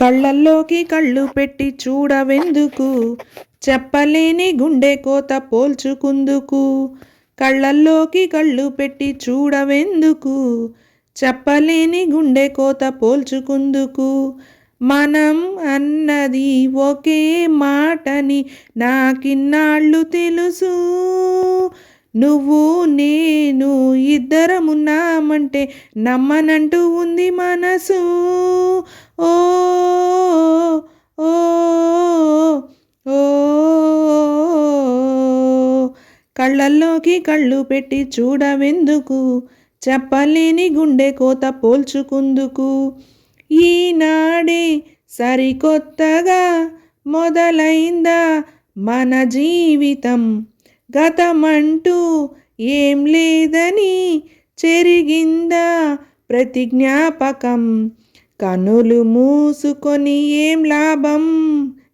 కళ్ళల్లోకి కళ్ళు పెట్టి చూడవెందుకు? చెప్పలేని గుండె కోత పోల్చుకుందుకు? కళ్ళల్లోకి కళ్ళు పెట్టి చూడవెందుకు? చెప్పలేని గుండె కోత పోల్చుకుందుకు? మనం అన్నది ఒకే మాటని నాకిన్నాళ్ళు తెలుసు. నువ్వు నేను ఇద్దరమున్నామంటే నమ్మనంటూ ఉంది మనసు. ఓ ఓ ఓ కళ్ళల్లోకి కళ్ళు పెట్టి చూడవెందుకు? చెప్పలేని గుండె కోత పోల్చుకుందుకు? ఈనాడే సరికొత్తగా మొదలైందా మన జీవితం? గతమంటూ ఏం లేదని చెరిగిందా ప్రతి జ్ఞాపకం కనులు మూసుకొని ఏం లాభం?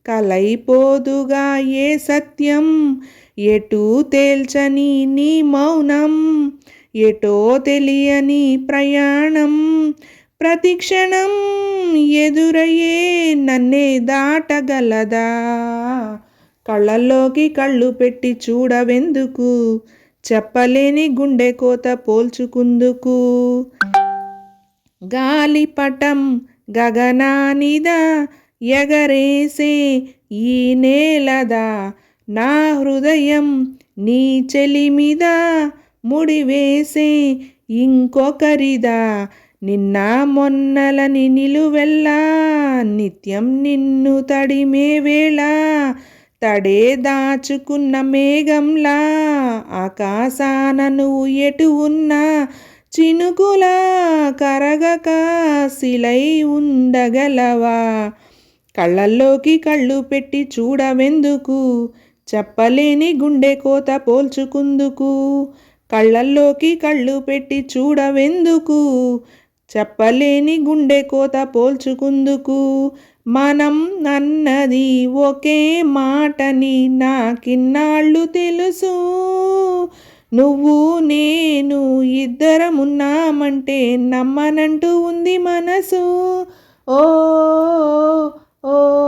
కలైపోదుగా ఏ సత్యం? ఎటూ తేల్చని నీ మౌనం? ఎటో తెలియని ప్రయాణం? ప్రతిక్షణం ఎదురయ్యే నన్నే దాటగలదా? కళ్ళల్లోకి కళ్ళు పెట్టి చూడవెందుకు? చెప్పలేని గుండె కోత పోల్చుకుందుకు. గాలిపటం గగనానిదా ఎగరేసే ఈ నేలదా? నా హృదయం నీ చెలిమిదా ముడివేసే ఇంకొకరిదా? నిన్న మొన్నలని నిలువెల్లా నిత్యం నిన్ను తడిమే వేళ తడే దాచుకున్న మేఘంలా ఆకాశాన నువ్వు ఎటు ఉన్నా చినుకులా కరగక శిలై ఉండగలవా? కళ్ళల్లోకి కళ్ళు పెట్టి చూడవెందుకు? చెప్పలేని గుండె కోత పోల్చుకుందుకు? కళ్ళల్లోకి కళ్ళు పెట్టి చూడవెందుకు? చెప్పలేని గుండె కోత పోల్చుకుందుకు. మనం అన్నది ఒకే మాటని నాకిన్నాళ్ళు తెలుసు. నువ్వు నేను ఇద్దరమున్నామంటే నమ్మనంటూ ఉంది మనసు. ఓ ఓ ఓ.